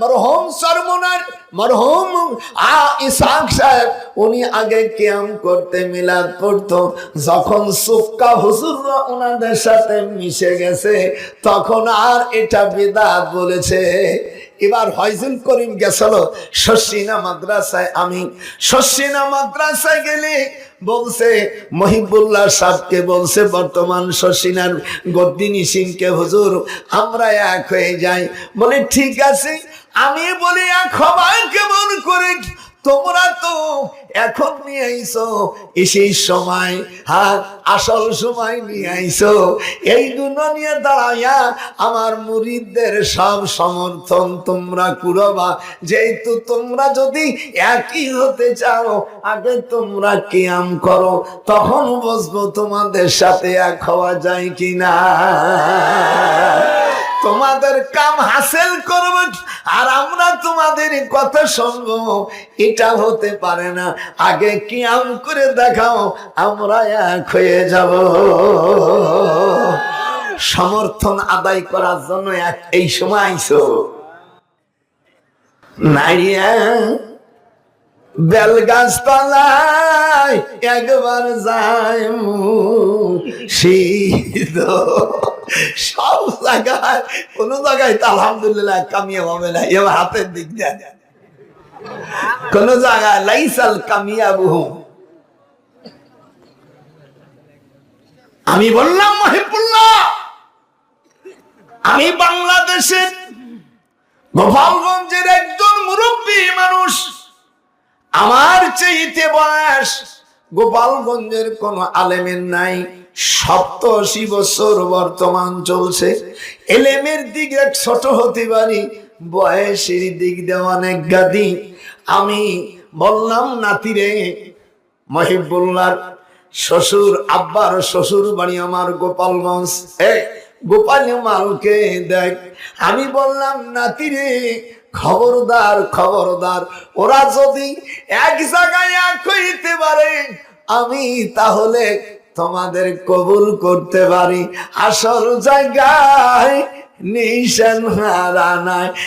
মরহম সরমনার মরহম আ ইসাক সাহেব, উনি আগে কিয়াম করতে মিলাদ পড়তো। যখন সুক্কা হুজুররা ওনাদের সাথে মিশে গেছে, তখন আর এটা বিদাত বলেছে, এবার হয়জুল করিম গেছিল শশিনা মাদ্রাসায়, আমি শশিনা মাদ্রাসায় গেলে বলছে, মহিবুল্লাহ সাহেবকে বলছে, বর্তমান শশিনার গদ্দিনী সিংকে, হুজুর, আমরা এক হয়ে যাই। বলে, ঠিক আছে আমি বলি হবাই কেমন করে তোমরা তো এখন নিয়ে আইছো? সেই সময় হ্যাঁ আসল সময় নিয়ে আইছো। এইগুলো নিয়ে দাঁড়াইয়া আমার মুরিদদের সব সমর্থন তোমরা কুড়বা। যেহেতু তোমরা যদি একই হতে চাও, আগে তোমরা কিয়াম করো, তখন বসবো তোমাদের সাথে এক হওয়া যায় কিনা। তোমাদের কাম হাসিল করব আর আমরা তোমাদের কথা শুনব। এটা হতে পারে না। আগে কিয়াম করে দেখাও, আমরা এক হয়ে যাব। সমর্থন আদায় করার জন্য এক এই সময় আইসো নাইয়া বেলগাছ তলায় একবার যায় শীত সব জায়গায় কোন জায়গায় তো আলহামদুলিল্লাহ কামিয়া হবে না, এবার হাতের দিক দিয়ে। কোন জায়গায় লাইসাল কামিয়া বহু আমি বললাম, মহিবুল্লাহ, আমি বাংলাদেশের গোপালগঞ্জের একজন মুরব্বী মানুষ, আমার চেয়েতে বয়স গোপালগঞ্জের কোন আলেমের নাই। সপ্তাশি বছর বর্তমান চলছে। এলেমের দিকে ছোট হতে পারি, বয়সের দিক দিয়ে অনেক গাদি আমি বললাম নাতিরে মহিবুল্লার শ্বশুর, আব্বার শ্বশুর বাড়ি আমার গোপালগঞ্জ। এ গোপাল মালকে দেখ। আমি বললাম নাতিরে খবরদার খবরদার, ওরা যদি এক জায়গায় এক হইতে পারে, আমি তাহলে তোমাদের কবুল করতে পারি। আসল জায়গায় নিশান হারা নাই